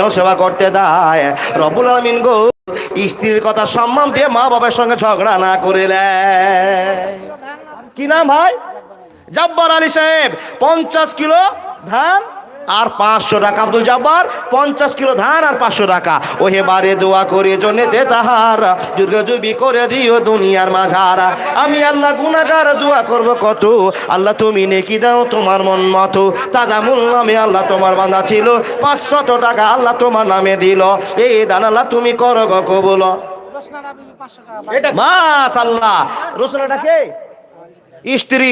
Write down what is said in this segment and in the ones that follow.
যেন সেবা করতে দেয়। রবুল আলমিন গো স্ত্রীর কথা সম্মান দিয়ে মা বাবার সঙ্গে ঝগড়া না করিলে। কি নাম ভাই? জব্বার আলী সাহেব পঞ্চাশ কিলো ধান? আর পাঁচশো টাকা আব্দুল জব্বার পঞ্চাশ কিলো ধান আর পাঁচশো টাকা। ও হেবারে দোয়া করে জনেতে তাহার দুর্গজুবি করে দিও দুনিয়ার মাঝারা। আমি আল্লাহ গুনাগার দোয়া করব কত? আল্লাহ তুমি নেকি দাও তোমার মন মতো। তাজা মূল নামে আল্লাহ তোমার বাঁধা ছিল। পাঁচশত টাকা আল্লাহ তোমার নামে দিল। এই দান আল্লাহ তুমি করো গো কবুল। মাস আল্লাহ রসুলাটাকে স্ত্রী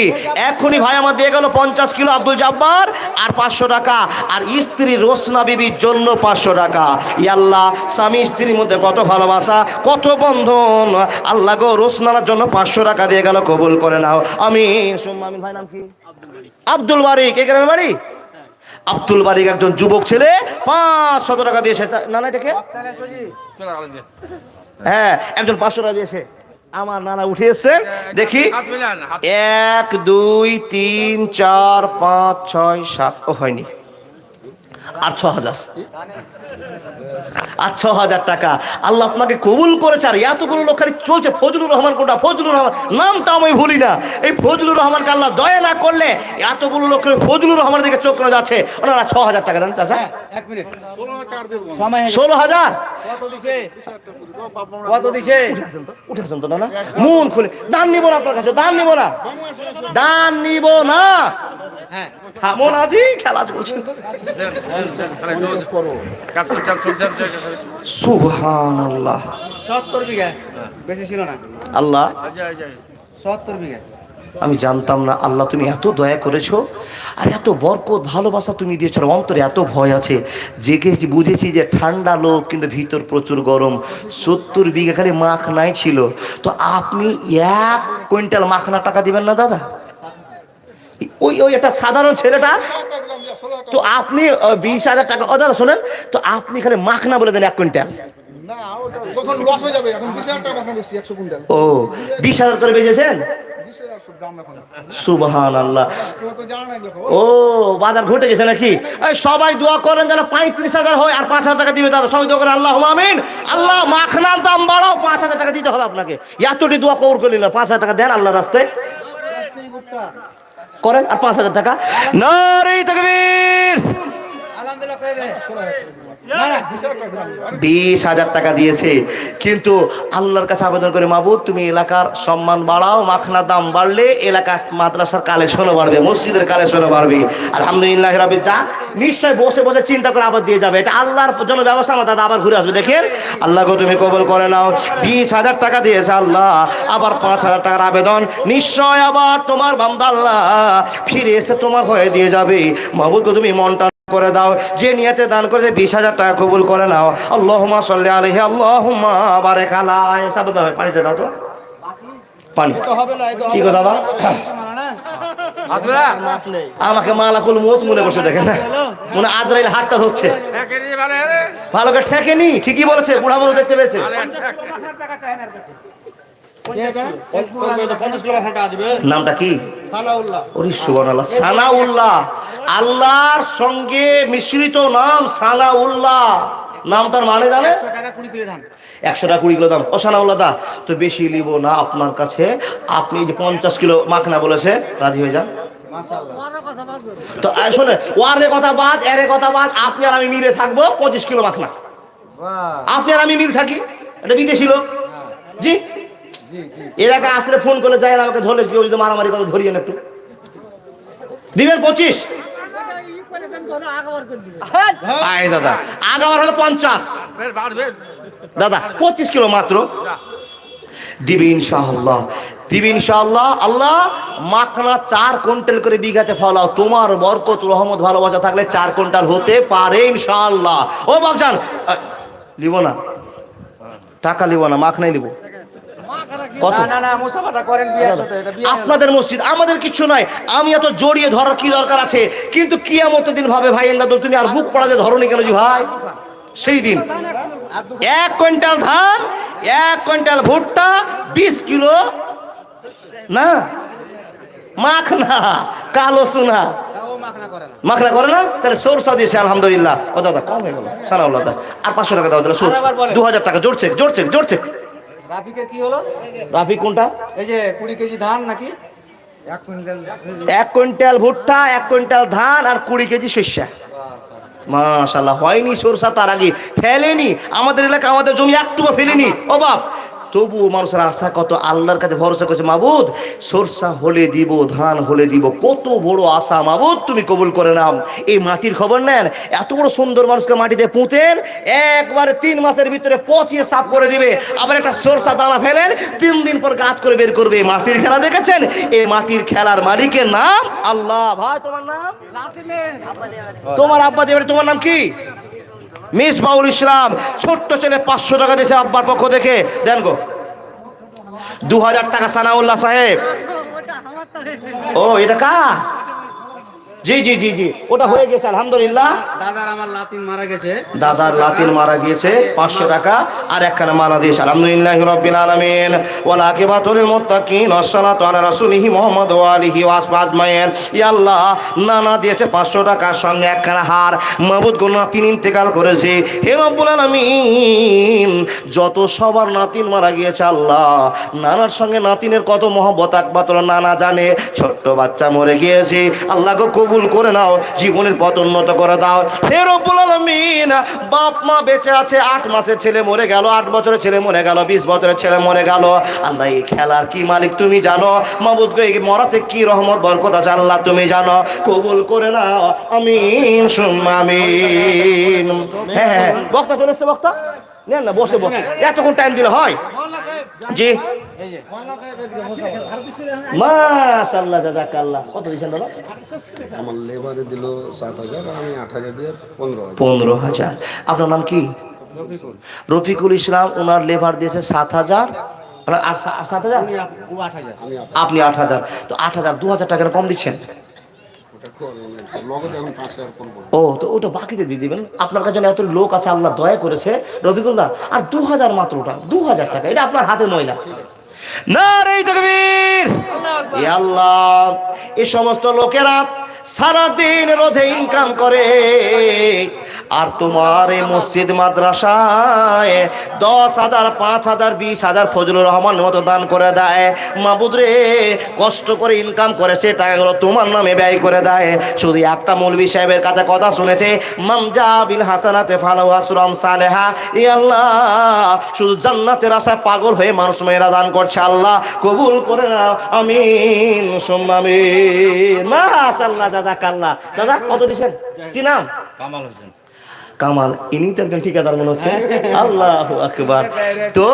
এখনই ভাই আমার দিয়ে গেল পঞ্চাশ কিলো আব্দুল জাব্বার আর পাঁচশো টাকা। আর স্ত্রী রোসনা বিবির জন্য পাঁচশো টাকা। ইয়াল্লাহ স্বামী স্ত্রীর মধ্যে কত ভালোবাসা কত বন্ধন। আল্লাহ গো রোসনার জন্য পাঁচশো টাকা দিয়ে গেল কবুল করে নাও। আমি সোম্মামিন ভাই নাম কি? আব্দুল বারিক। এই গ্রামের বাড়ি? আব্দুল বারিক একজন যুবক ছেলে পাঁচশত টাকা দিয়েছে না না এটাকে হ্যাঁ একজন পাঁচশো টাকা দিয়েছে আমার নানা উঠেছে দেখি। এক দুই তিন চার পাঁচ ছয় সাত। ও হয়নি। আর ছ হাজার আর ছ হাজার টাকা আল্লাহ আপনাকে কবুল করেছে আর এতগুলো লোক খালি চলছে ফজলুর রহমান কোনটা ফজলুর রহমান নামটা আমি ভুলি না এই ফজলুর রহমানকে আল্লাহ দয়া না করলে এতগুলো লোকের ফজলুর রহমানের দিকে চোখ করে যাচ্ছে ওনারা ছ হাজার টাকা দেন চাচা এক মিনিট ষোলো হাজার উঠেছেন তো না না মন খুলে দান নিব না আপনার কাছে দান নিব না দান নিব না হ্যাঁ থামুন খেলা চলছে সুবহান আল্লাহ সত্তর বিঘা? বেশি ছিল না? আল্লাহ? সত্তর বিঘা? আমি জানতাম না আল্লাহ তুমি এত দয়া করেছ আর এত বরকত ভালোবাসা তুমি দিয়েছ। আর অন্তরে এত ভয় আছে। জেগেছি বুঝেছি যে ঠান্ডা লোক কিন্তু ভিতর প্রচুর গরম। সত্তর বিঘা খালি মাখ নাই ছিল। তো আপনি এক কুইন্টাল মাখনা টাকা দিবেন না দাদা? ওই ওই একটা সাধারণ ছেলেটা তো আপনি বিশ হাজার টাকা ও দাদা শোনেন তো আপনি খালি মাখনা বলে দেন এক কুইন্টাল। এখন এখন ও বিশ হাজার করে বেঁচেছেন? এখন। সুবহান আল্লাহ ও বাজার ঘটে গেছে নাকি? সবাই দোয়া করেন যেন পঁয়ত্রিশ হাজার হয় আর পাঁচ হাজার টাকা দিবে দাদা সবাই দোয়া করেন আল্লাহ আমিন। আল্লাহ মাখনার দাম বাড়াও পাঁচ হাজার টাকা দিতে হবে আপনাকে। এতটি দোয়া কৌর করলি না পাঁচ হাজার টাকা দেন আল্লাহ রাস্তায়। করেন আর পাঁচ হাজার টাকা। নারী তকবীর। বিশ হাজার টাকা দিয়েছে। কিন্তু আল্লাহর কাছে আবেদন করে, মাবুদ, তুমি এলাকার সম্মান বাড়াও মাখনা দাম বাড়লে এলাকার মাদ্রাসার কালেকশনও বাড়বে, মসজিদের কালেকশনও বাড়বে। আলহামদুলিল্লাহ রাবি যা নিশ্চয় বসে বসে চিন্তা করে আবার দিয়ে যাবে। এটা আল্লাহর জন্য ব্যবস্থা, আমার দাদা আবার ঘুরে আসবে। দেখেন আল্লাহকে তুমি কবল করে নাও। বিশ হাজার টাকা দিয়েছে আল্লাহ, আবার পাঁচ হাজার টাকার আবেদন। নিশ্চয় আবার তোমার বান্দা আল্লাহ ফিরে এসে তোমার হয়ে দিয়ে যাবে। মাহবুদকে তুমি মনটা করে দাও। যে নিয়েতে দান করে বিশ হাজার টাকা কবুল করে নাও। আল্লাহুম্মা সাল্লি বারাক আলাই সাবধান দাও পানিতে দাও তো। পানি। কি গো দাদা? আমাকে মালাকুল মত মনে করছে দেখেন না। মনে হয় আজরাইল হাতটা ধরছে। ভালো করে ঠেকেনি ঠিকই বলেছে বুড়া মানুষ দেখতে পেয়েছে। পঞ্চাশ কিলো ফাঁকা দিবে। নামটা কি? সালাউল্লাহ ওরে সুবহানাল্লাহ সানাউল্লাহ। আল্লাহর সঙ্গে মিশ্রিত নাম সানাউল্লাহ। নামটার মানে জানে টাকা কুড়ি ধান। একশো টাকা কুড়ি কিলো দাম। ও সানাউল্লাহ দা তো বেশি নিব না আপনার কাছে। আপনি যে পঞ্চাশ কিলো মাখনা বলেছে রাজি হয়ে যান। তো শোনে ওয়ারে কথা বাদ এরে কথা বাদ আপনি আর আমি মিলে থাকব পঁচিশ কিলো মাখনা। আপনি আর আমি মিল থাকি এটা বিদেশি লোক। জি? এলাকা আসলে ফোন করলে যায় আমাকে ধরলে কেউ যদি মারামারি করে ধরিয়ে একটু। দিবেন পঁচিশ? আয় দাদা আগাবার হলো পঞ্চাশ। দাদা পঁচিশ কিলো মাত্র। দিবি ইনশাআল্লাহ দিবি ইনশাআল্লাহ। আল্লাহ মাখনা চার কুইন্টাল করে বিঘাতে ফলাও। তোমার বরকত রহমত ভালোবাসা থাকলে চার কুইন্টাল হতে পারে ইনশাআল্লাহ। ও বাবজান লিব না। টাকা লিব না মাখনাই লিব। আপনাদের মসজিদ আমাদের কিছু নয় আমি এত জড়িয়ে ধরার কি দরকার আছে? কিন্তু কিয়ামতের দিন ভাবে ভাই এন্দাদুল তুমি আর বুক পড়াতে ধরনি কেন জি ভাই? সেই দিন। এক কুইন্টাল ধান এক কুইন্টাল ভুট্টা বিশ কিলো না? মাখনা কালো সোনা মাখনা করে না? তাহলে সরষা দিয়েছে আলহামদুলিল্লাহ। ও দাদা কম হয়ে গেল। সানাউল্লাহ দা আর পাঁচশো টাকা দাও তাহলে সোর্স দু হাজার টাকা জোরছে জোরছে জোরছে রাফিকের কি হলো? কোনটা? এই যে কুড়ি কেজি ধান নাকি? এক কুইন্টাল এক কুইন্টাল ভুট্টা এক কুইন্টাল ধান আর কুড়ি কেজি শস্যা মাশাল্লাহ হয়নি সরষা তার আগে ফেলেনি। আমাদের এলাকা আমাদের জমি একটুকু ফেলেনি। ও বাপ তবুও মানুষের আশা কত আল্লাহর কাছে ভরসা করছে মাবুদ সরষা হলে দিব ধান হলে দিব কত বড় আশা মাবুদ তুমি কবুল করে নাও। এই মাটির খবর নেন এত বড় সুন্দর মানুষকে মাটিতে পুঁতেন একবারে তিন মাসের ভিতরে পচিয়ে সাফ করে দিবে আবার একটা সরষা দানা ফেলেন তিন দিন পর গাছ করে বের করবে। মাটির খেলা দেখেছেন? এই মাটির খেলার মালিকের নাম আল্লাহ। ভাই তোমার নাম? তোমার আব্বা দেবের তোমার নাম কি? মিস বাউল ইসলাম, ছোট্ট ছেলে পাঁচশো টাকা দিয়েছে আব্বার পক্ষ দেখে দেন গো। দু হাজার টাকা সানাউল্লাহ সাহেব। ও, এটা কা জি জি জি জি। ওটা হয়ে গেছে আলহামদুলিল্লাহ। দাদার আমার লাতিন মারা গেছে। দাদার লাতিল মারা গিয়েছে পাঁচশো টাকা। আর একখানা মারা দিয়েছে আলহামদুলিল্লাহ রব্বিল আলামিন। ওয়াল আকিবাতুল মুত্তাকিন ওয়াসসালাতু আলা রাসূলিহি মুহাম্মদ ওয়া আলিহি ওয়া আসহাবিহি ইয়া আল্লাহ নানা দিয়েছে পাঁচশো টাকার সঙ্গে একখানা হার। মাবুদ গো নাতিন ইন্তেকাল করেছে। হে রব্বুল আলামিন যত সবার নাতিন মারা গিয়েছে আল্লাহ নানার সঙ্গে নাতিনের কত মহব্বত একমাত্র নানা জানে। ছোট্ট বাচ্চা মরে গিয়েছে। আল্লাহ গো কবুল করে নাও, জীবনের পথ উন্নত করে দাও। হে রব্বুল বাপ মা বেঁচে আছে, আট মাসের ছেলে মরে গেল, আট বছরের ছেলে মরে গেল, বিশ বছরের ছেলে মরে গেল। আল্লাহ, এই খেলার কি মালিক তুমি জানো? মাবুদ গো, এই মরাতে কি রহমত, বরকত আছে আল্লাহ তুমি জানো? কবুল করে নাও, আমিন, সুম্মা আমিন। হ্যাঁ হ্যাঁ। বক্তা চলে এসছে, বক্তা? নেন না বসে বস। এতক্ষণ টাইম দিলে হয়। জি। এই যে মাশাআল্লাহ জাযাকাল্লাহ কত দিয়েছেন দাদা? আমার লেবারে দিল সাত হাজার আমি আট হাজার দিয়ে পনেরো হাজার। পনেরো হাজার। আপনার নাম কি? রফিকুল। ইসলাম ওনার লেবার দিয়েছে সাত হাজার। ওনার সাত হাজার? উনি আট- হাজার। আমি আপনি আট হাজার। তো আট হাজার দু হাজার টাকা কম দিচ্ছেন ওটা করে লগতে এখন পাঁচ হাজার করব ও তো ওটা বাকিতে দিয়ে দিবেন। আপনার কাছে এত লোক আছে আল্লাহ দয়া করেছে। রফিকুল আর দু হাজার মাত্র ওটা দু হাজার টাকা এটা আপনার হাতে ময়লা। না রে তকবীর! এ আল্লাহ এই সমস্ত লোকেরা সারাদিন রোধে ইনকাম করে। আর তোমার এই মসজিদ মাদ্রাসায় দশ হাজার, পাঁচ হাজার, বিশ হাজার ফজলুর রহমানের মতো দান করে দেয়। মাবুদ রে, কষ্ট করে ইনকাম করে সে টাকাগুলো তোমার নামে ব্যয় করে দেয়। শুধু একটা মৌলবি সাহেবের কাছে কথা শুনেছে মামজা বিল হাসানাতে ফালো আসরাম সালেহা। ই আল্লাহ, শুধু জান্নাতের আশায় পাগল হয়ে মানুষ মেয়েরা দান করছে আল্লাহ। কবুল করে না আমিন, সুম্মা আমিন। মাশাআল্লাহ দাদা কাল্লা দাদা, কত দিছেন? কি নাম? কামাল হোসেন। কামাল ইনি তো একজন ঠিকাদার মনে হচ্ছে। আল্লাহ আকবার। তো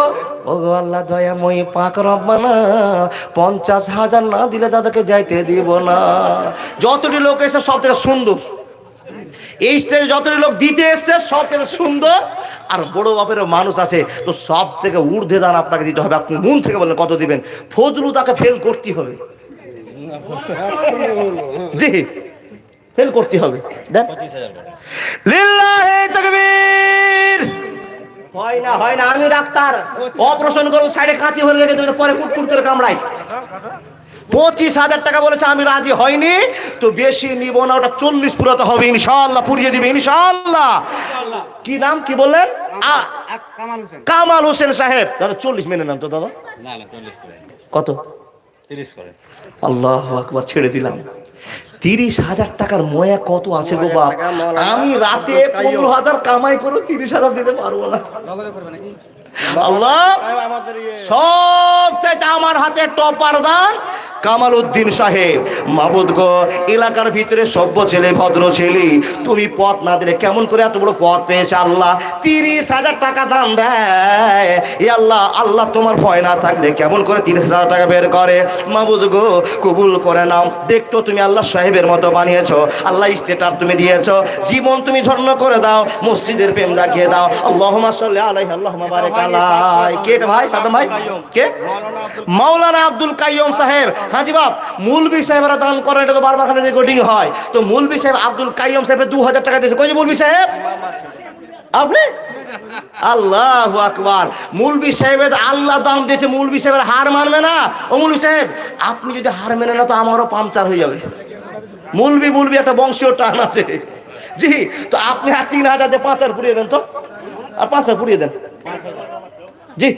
ও গো আল্লাহ দয়াময়ী পাক রব্বানা পঞ্চাশ হাজার না দিলে দাদাকে যাইতে দিব না। যতটি লোক এসে সব থেকে সুন্দর। এই স্টেজে যতটি লোক দিতে এসছে সব থেকে সুন্দর। আর বড় বাপের মানুষ আছে তো সব থেকে ঊর্ধ্বে দান আপনাকে দিতে হবে। আপনি মন থেকে বলেন কত দিবেন? ফজলু তাকে ফেল করতে হবে। জি ফেল করতে হবে। লিল্লাহি তাকবীর হয় না হয় না আমি ডাক্তার। অপারেশন করব সাইডে কাঁচি ভরে রেখে দেবো পরে কুটকুট করে কামড়াই পঁচিশ হাজার টাকা বলেছে আমি রাজি হয়নি তো বেশি নিব না ওটা চল্লিশ পুরাতে হবে ইনশাল্লাহ পুরিয়ে দিবে ইনশাল্লাহ কি নাম কি বললেন? কামাল হোসেন। কামাল হোসেন সাহেব। দাদা চল্লিশ মেনে নাম তো দাদা। কত? আল্লাহ আকবার ছেড়ে দিলাম। তিরিশ হাজার টাকার ময়া কত আছে গো বাপ? আমি রাতে পনেরো হাজার কামাই করে তিরিশ হাজার দিতে পারব না। আল্লাহ ইয়ে। সব চাইতে আমার হাতে টপার দান। কামাল উদ্দিন সাহেব মাবুদ গো এলাকার ভিতরে সভ্য ছেলে ভদ্র ছেলে তুমি পথ না দিলে কেমন করে এত বড় পথ পেয়েছে আল্লাহ? তিরিশ হাজার টাকা দাম দেয়। এ আল্লাহ আল্লাহ তোমার ভয় না থাকলে কেমন করে তিরিশ হাজার টাকা বের করে? মাবুদ গো কবুল করে নাও। দেখতো তুমি আল্লাহ সাহেবের মতো বানিয়েছো। আল্লাহ স্টেটাস তুমি দিয়েছ। জীবন তুমি ধন্য করে দাও। মসজিদের প্রেম জাগিয়ে দাও। আল্লাহ সাল্লি আলাইহি আল্লাহুম্মা বারিক কে এটা ভাই সাদম ভাই? কে? মাওলানা আব্দুল কাইয়ুম সাহেব। হাজি বাপ মুলবি সাহেবরা দান করেন এটা তো বারবার খানে রেকর্ডিং হয়। তো মুলবি সাহেব আব্দুল কাইয়ুম সাহেব দু হাজার টাকা দিয়েছে। কই মুলবি সাহেব? আপনি? আল্লাহ আকবার। মুলবি সাহেবের আল্লাহ দাম দিয়েছে মুলবি সাহেবের হার মানবে না। ও মুলবি সাহেব আপনি যদি হার মেনে না তো আমারও পাংচার হয়ে যাবে। মুলবি মুলবি একটা বংশীয় টান আছে। জি তো আপনি আর তিন হাজার দিয়ে পাঁচ হাজার পুড়িয়ে দেন তো। আর পাঁচ হাজার পুড়িয়ে দেন। জি।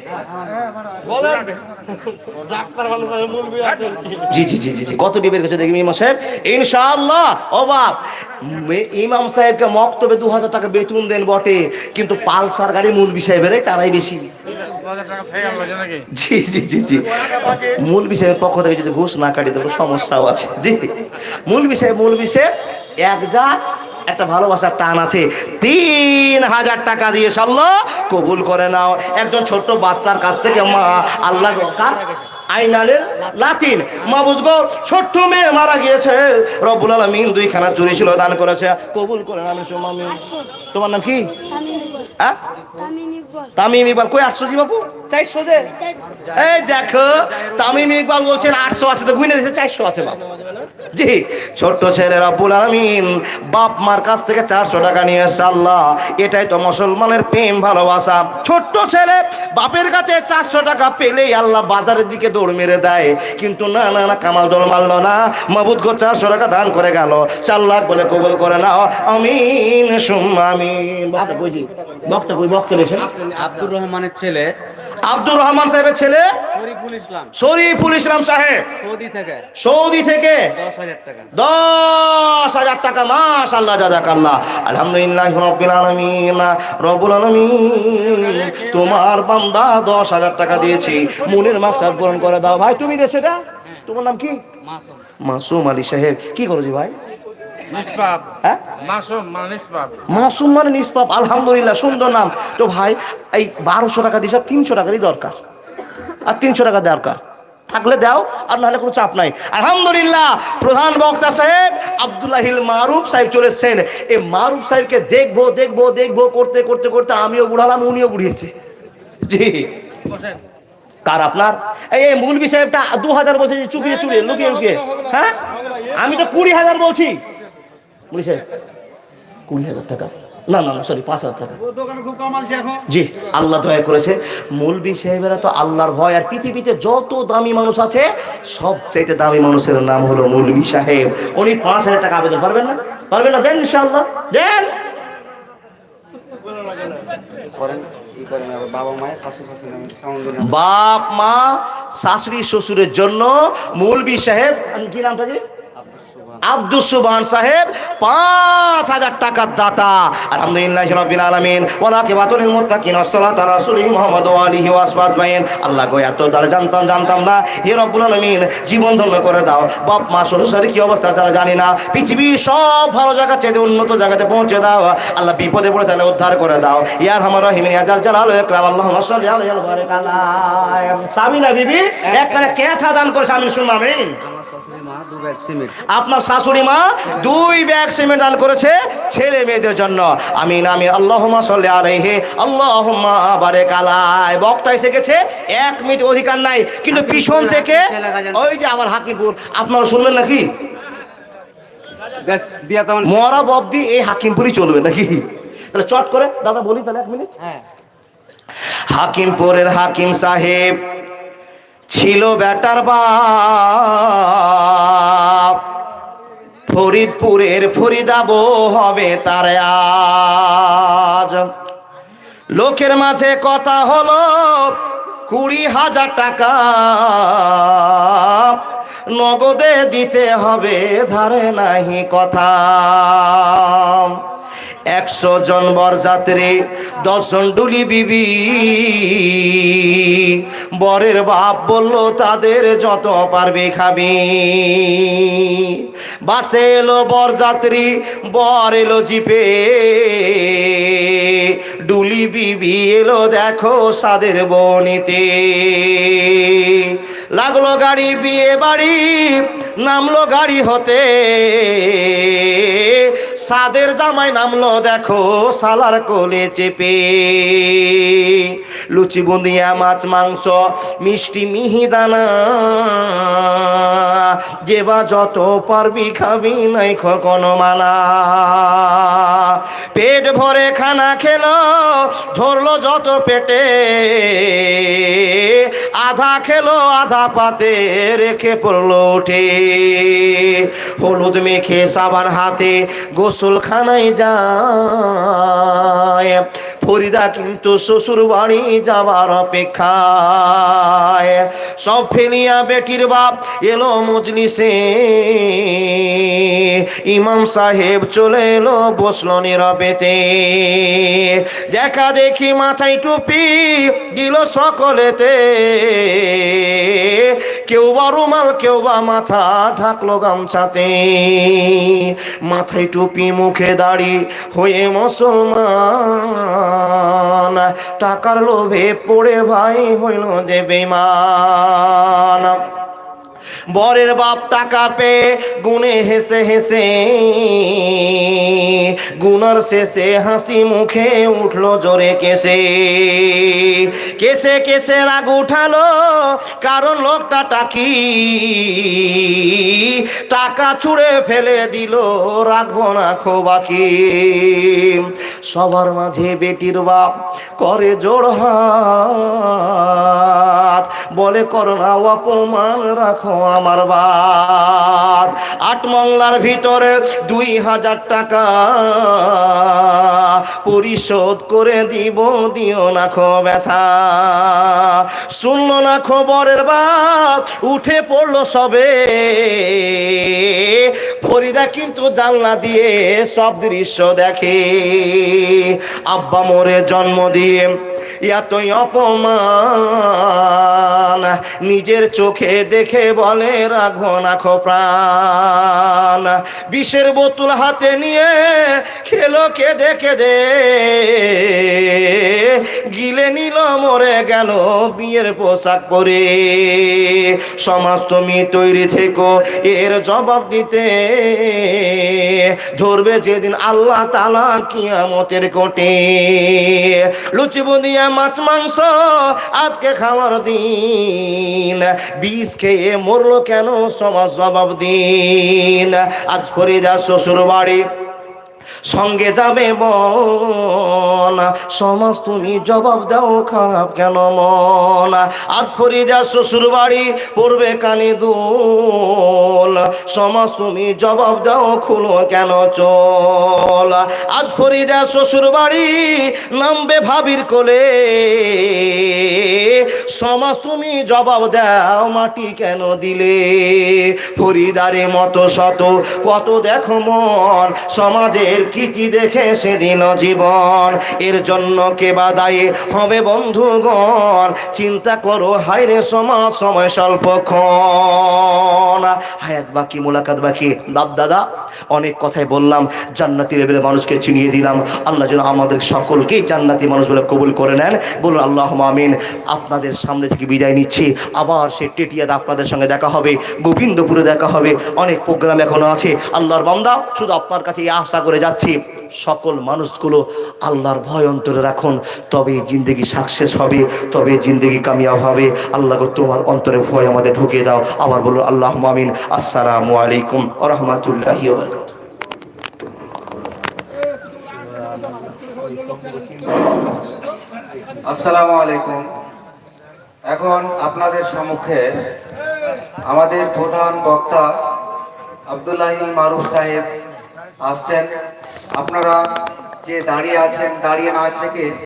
জি জি জি জি জি। কত ডিবের কাছে দেখি ইমাম সাহেব? ইনশাআল্লাহ ইমাম সাহেবকে মক্তবে দু হাজার টাকা বেতন দেন বটে কিন্তু পালসার গাড়ি মুলবি সাহেবের চারাই বেশি। জি জি জি জি। মুলবি সাহেবের পক্ষ থেকে যদি ঘুষ না কাটি তবে সমস্যাও আছে। জি। মুলবি সাহেব মুলবি সাহেব এক যা একটা ভালোবাসার টান আছে। তিন হাজার টাকা দিয়ে সরল, কবুল করে নাও। একজন ছোট্ট বাচ্চার কাছ থেকে মা আল্লাহ আইনালের লাতিন। মা বুঝব ছোট্ট মেয়ে মারা গিয়েছে। রব্বুল আলমিন দুইখানা চুরি ছিল, দান করেছে। কবুল করে নাম তোমার নাম কি? হ্যাঁ? তামিম ইকবল। ইকবাল। কই আটশো জি বাবু চারশো যে? এই দেখো তামিম ইকবাল বলছেন আটশো আছে তো গুইনে দিয়েছে চারশো আছে বাবু জি ছোট্ট ছেলে রব্বুল আলমিন বাপ মার কাছ থেকে চারশো টাকা নিয়ে এসছে আল্লাহ। এটাই তো মুসলমানের প্রেম ভালোবাসা। ছোট্ট ছেলে বাপের কাছে চারশো টাকা পেলেই আল্লাহ বাজারের দিকে দৌড় মেরে দেয়। কিন্তু না না না কামাল দৌড় মারলো না। মাবুদ গো চারশো টাকা দান করে গেল। চার লাখ বলে কবুল করে নাও। আমিন সুম্মা আমিন। বক্তা কইছি বক্তা কই বক্তা রেছেন আব্দুর রহমানের ছেলে। আব্দুর রহমান সাহেবের ছেলে? শরীফুল ইসলাম। শরীফুল ইসলাম সাহেব। সৌদি থেকে। সৌদি থেকে? দশ হাজার টাকা। দশ হাজার টাকা মাস আল্লাহ জাজাক আলহামদুলিল্লাহ রব্বিল আলমিন রব্বুল আলমিন। তোমার বান্দা দশ হাজার টাকা দিয়েছি। মনের মাকসাদ পূরণ করে দাও। ভাই তুমি দিয়েছ এটা? তোমার নাম কি? মাসুম। আলী সাহেব। কি করো ভাই? হ্যাঁ মাসুম মানে নিষ্পাপ। মাসুম মানে নিষ্পাপ আলহামদুলিল্লাহ সুন্দর নাম। তো ভাই এই বারোশো টাকা দিস তিনশো টাকারই দরকার। আর তিনশো টাকা দরকার থাকলে দাও আর নাহলে কোনো চাপ নাই। আলহামদুলিল্লাহ প্রধান বক্তা সাহেব আব্দুল্লাহিল মারুফ সাহেব চলে এসছেন। এই মারুফ সাহেবকে দেখব দেখব দেখব করতে করতে করতে আমিও বুড়ালাম উনিও বুড়িয়েছে। জি। কার আপনার? এই এই মুলবি সাহেবটা দু হাজার বলছে চুপিয়ে চুপিয়ে লুকিয়ে লুকিয়ে। হ্যাঁ? আমি তো কুড়ি হাজার বলছি। সাহেব কুড়ি হাজার টাকা। না না না সরি পাঁচ হাজার টাকা। ও দোকানে খুব কামালছে এখন? জি আল্লাহ দয়া করেছে। মৌলবি সাহেবেরা তো আল্লাহর ভয় আর পৃথিবীতে যত দামি মানুষ আছে সব চাইতে দামি মানুষের নাম হলো মৌলবি সাহেব। উনি পাঁচ হাজার টাকা আবেদন পারবেন না? পারবেন না? দেন ইনশাআল্লাহ। দেন! বাপ মা শাশুড়ি শ্বশুরের জন্য মৌলবি সাহেব আমি কি নামটা জি আব্দুল সুবহান সাহেব পাঁচ হাজার টাকার দাতা। আলহামদুলিল্লাহ রবিন আলমিন। ওলাকে বাতুল মুত্তাকিন আসসালাতু আলা রাসূলিহি মুহাম্মদ ওয়া আলিহি ওয়া আসহাবিহি আল্লাহ গো এত দ্বারা জানতাম জানতাম না। হে রব্বুল আলামিন জীবন ধন্য করে দাও। বাপ মা শ্বশুর কি অবস্থা তারা জানি না পৃথিবীর সব ভালো জায়গা চেয়ে উন্নত জায়গাতে পৌঁছে দাও। আল্লাহ বিপদে পড়ে তাহলে উদ্ধার করে দাও। ইয়ার আমার রহিমিন ইয়াজাল জালাল ইকরাম আল্লাহুম্মা সাল্লি আলাইহি ওয়া বারিক আলাইহি সামিনা বিবি কেথা দান আমি শুনলাম আমার শাশুড়ি মা দু ব্যাগ সিমেন্ট আপনার শাশুড়ি মা দুই ব্যাগ সিমেন্ট দান করেছে ছেলে মেয়েদের জন্য। আমি নামি আল্লাহমা সাল্লি আলাইহি আল্লাহুম্মা বারেক আলাই বক্তা এসে গেছে এক মিনিট অধিকার নাই কিন্তু পিছন থেকে ওই যে আমার হাকিমপুর আপনারা শুনবেন নাকি? মরা অব্দি এই হাকিমপুরই চলবে নাকি? তাহলে চট করে দাদা বলি তাহলে এক মিনিট। হ্যাঁ। হাকিমপুরের হাকিম সাহেব ছিল বেটার বাপ। ফরিদপুরের ফরিদাবো হবে তার আজ। লোকের মাঝে কথা হলো কুড়ি হাজার টাকা। নগদে দিতে হবে, ধারে নাহি কথা। একশো জন বরযাত্রী, দশজন ডুলি বিবি। বরের বাপ বলল, তাদের যত পারবে খাবি। বাসে এলো বরযাত্রী, বর এলো জিপে। ডুলি বিবি এলো, দেখো সাদের বনিতে। লাগল গাড়ি, বিয়ে বাড়ি, নামলো গাড়ি হতে। সাদের জামাই নামলো দেখো সালার কোলে চেপে। লুচি বুন্দিয়া মাছ, মাংস, মিষ্টি মিহিদানা যেবা যত পারবি খাবি নাই কোনো মানা পেট ভরে খানা খেলো, ধরলো যত পেটে। আধা খেলো, আধা পাতে রেখে পড়ল উঠে। হলুদ মেখে সাবান হাতে গোসলখানায় যায়। ফরিদা কিন্তু শ্বশুর বাড়ি যাবার অপেক্ষায়। সব ফেলিয়া বেটির বাপ এলো মজলিসে। ইমাম সাহেব চলে এলো বসল নীরবেতে। দেখা দেখি মাথায় টুপি দিল সকলেতে। কেউ বা রুমাল, কেউ বা মাথা ঢাকলো গামছাতে। মাথায় টুপি, মুখে দাড়ি হয়ে মুসলমান। টাকার লোভে পড়ে ভাই হইল যে বেমান বরের বাপ টাকা পেয়ে গুনে হেসে হেসে। গুনার শেষে হাসি মুখে উঠল জোরে কেসে কেসে কেসে রাগ উঠালো, কারণ লোকটা টাকি। টাকা ছুঁড়ে ফেলে দিল রাখব না খোবাকি সবার মাঝে বেটির বাপ করে জোড় হাত। বলে, করোনা অপমান রাখো আমার বাদ আট মংলার ভিতরে দুই হাজার টাকা পরিশোধ করে দিব, দিও না খো ব্যথা। শুনলো না খবরের বাপ, উঠে পড়ল সবে। ফরিদা কিন্তু জানলা দিয়ে সব দৃশ্য দেখে। আব্বা মোরে জন্ম দিয়ে এতই অপমান। নিজের চোখে দেখে বলে, রাখব না খো প্রাণ। বিষের বোতল হাতে নিয়ে খেলো দেখে দে গিলে নিল, মরে গেল, বিয়ের পোশাক পরে। সমাজ তুমি তৈরি থেকো, এর জবাব দিতে। ধরবে যেদিন আল্লাহ তালা কিয়ামতের কোটে। লুচি বুদিয়া মাছ, মাংস আজকে খাওয়ার দিন। বিষ খেয়ে মরলো কেন? সমাজ জবাব দিন। আজ ফরিদা শ্বশুর বাড়ি সঙ্গে যাবে মন। সমাজ তুমি জবাব দাও, খারাপ কেন মন? আজ ফরিদা শ্বশুর বাড়ি পড়বে কানে দোল। সমাজ তুমি জবাব দাও, খুলো কেন চল? আজ ফরিদা শ্বশুর বাড়ি নামবে ভাবির কোলে। সমাজ তুমি জবাব দাও, মাটি কেন দিলে? ফরিদারে মতো শত, কত দেখো মন। সমাজের কি দেখে সেদিন জীবন। এর জন্য কে বাদায়ে হবে বন্ধুগণ? চিন্তা করো হায়রে সমাজ, সময় স্বল্পক্ষণ। হায়াত বাকি, মোলাকাত বাকি। বাপ দাদা অনেক কথাই বললাম, জান্নাতি লেভেলের মানুষকে চিনিয়ে দিলাম। আল্লাহ যেন আমাদের সকলকেই জান্নাতি মানুষ বলে কবুল করে নেন। বলুন আল্লাহ মামিন আপনাদের সামনে থেকে বিদায় নিচ্ছি। আবার সে টেটিয়াদ আপনাদের সঙ্গে দেখা হবে, গোবিন্দপুরে দেখা হবে। অনেক প্রোগ্রাম এখনও আছে। আল্লাহর বান্দা, শুধু আপনার কাছে এই আশা করে যাচ্ছি। সকল মানুষগুলো আল্লাহর ভয় অন্তরে রাখুন। তবে জিন্দগি সাকসেস হবে, তবে জিন্দগি কামিয়াব হবে। আল্লাহ তোমার অন্তরে ভয় আমাদের ঢুকিয়ে দাও। আবার বলুন আল্লাহ মামিন আসসালামু আলাইকুম রহমতুল্লাহি আসসালামু আলাইকুম। এখন আপনাদের সম্মুখে আমাদের প্রধান বক্তা আব্দুল্লাহিল মারুফ সাহেব আসছেন। আপনারা যে দাঁড়িয়ে আছেন দাঁড়িয়ে না থেকে